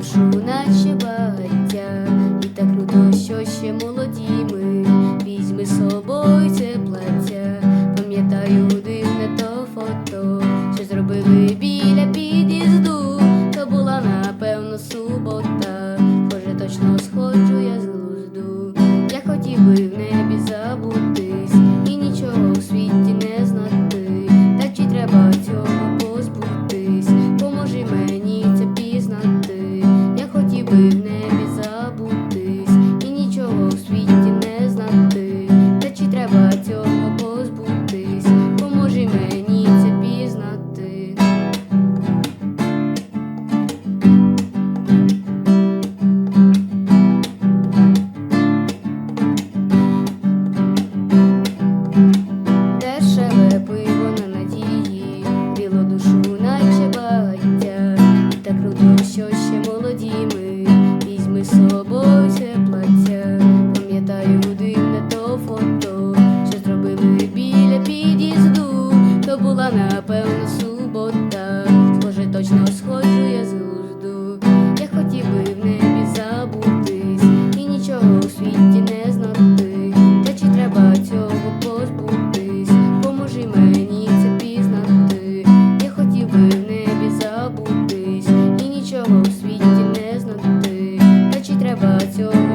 душу, наче багаття, і так круто, що ще молоді ми, візьми з собою це плаття, пам'ятаю дивне то фото, що зробили біля під'їзду, то була напевно субота, Боже, точно сходжу я з глузду, я хотів би. що ще молоді ми, візьми з собою це плаття, пам'ятаю дивне то фото. багатьох.